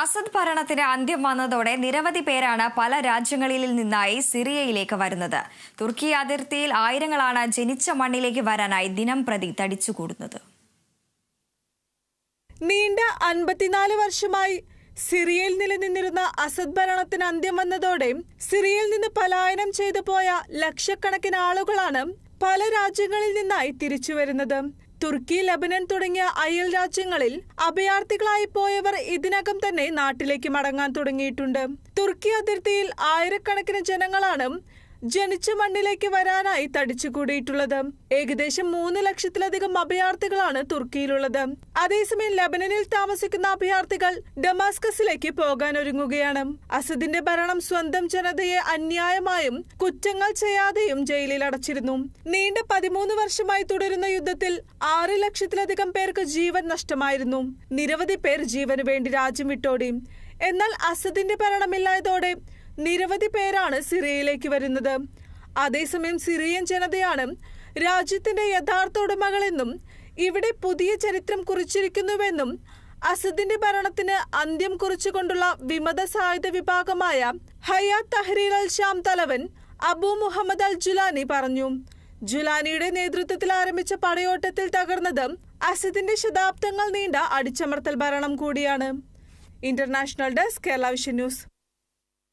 Asad ഭരണത്തിന് അന്ത്യം വന്നതോടെ നിരവധി പേരാണ് പല രാജ്യങ്ങളിൽ നിന്നായി സിറിയയിലേക്ക് വരുന്നത്. തുർക്കി അതിർത്തിയിൽ ആയിരങ്ങളാണ് ജനിച്ച മണ്ണിലേക്ക് വരാനായി ദിനം പ്രതി തടിച്ചുകൂടുന്നത്. നീണ്ട അൻപത്തിനാല് വർഷമായി സിറിയയിൽ നിലനിന്നിരുന്ന അസദ് ഭരണത്തിന് അന്ത്യം വന്നതോടെ സിറിയയിൽ നിന്ന് പലായനം ചെയ്തു പോയ ലക്ഷക്കണക്കിന് ആളുകളാണ് പല രാജ്യങ്ങളിൽ നിന്നായി തിരിച്ചു വരുന്നത്. തുർക്കി ലബനൻ തുടങ്ങിയ അയൽ രാജ്യങ്ങളിൽ അഭയാർത്ഥികളായി പോയവർ ഇതിനകം തന്നെ നാട്ടിലേക്ക് മടങ്ങാൻ തുടങ്ങിയിട്ടുണ്ട്. തുർക്കി അതിർത്തിയിൽ ആയിരക്കണക്കിന് ജനങ്ങളാണ് ജനിച്ച മണ്ണിലേക്ക് വരാനായി തടിച്ചുകൂടിയിട്ടുള്ളത്. ഏകദേശം മൂന്ന് ലക്ഷത്തിലധികം അഭയാർത്ഥികളാണ് തുർക്കിയിലുള്ളത്. അതേസമയം ലബനനിൽ താമസിക്കുന്ന അഭയാർത്ഥികൾ ഡമാസ്കസിലേക്ക് പോകാൻ ഒരുങ്ങുകയാണ്. അസദിന്റെ ഭരണം സ്വന്തം ജനതയെ അന്യായമായും കുറ്റങ്ങൾ ചെയ്യാതെയും ജയിലിൽ അടച്ചിരുന്നു. നീണ്ട പതിമൂന്ന് വർഷമായി തുടരുന്ന യുദ്ധത്തിൽ ആറ് ലക്ഷത്തിലധികം പേർക്ക് ജീവൻ നഷ്ടമായിരുന്നു. നിരവധി പേർ ജീവന് വേണ്ടി രാജ്യം വിട്ടോടി. എന്നാൽ അസദിന്റെ ഭരണമില്ലായതോടെ നിരവധി പേരാണ് സിറിയയിലേക്ക് വരുന്നത്. അതേസമയം സിറിയൻ ജനതയാണ് രാജ്യത്തിന്റെ യഥാർത്ഥ ഉടമകളെന്നും ഇവിടെ പുതിയ ചരിത്രം കുറിച്ചിരിക്കുന്നുവെന്നും അസദിന്റെ ഭരണത്തിന് അന്ത്യം കുറിച്ചുകൊണ്ടുള്ള വിമത സായുധ വിഭാഗമായ ഹയാത്ത് തഹ്രീർ അൽ ഷാം തലവൻ അബു മുഹമ്മദ് അൽ ജുലാനി പറഞ്ഞു. ജുലാനിയുടെ നേതൃത്വത്തിൽ ആരംഭിച്ച പടയോട്ടത്തിൽ തകർന്നത് അസദിന്റെ ശതാബ്ദങ്ങൾ നീണ്ട അടിച്ചമർത്തൽ ഭരണം കൂടിയാണ്. International desk Kerala vision news.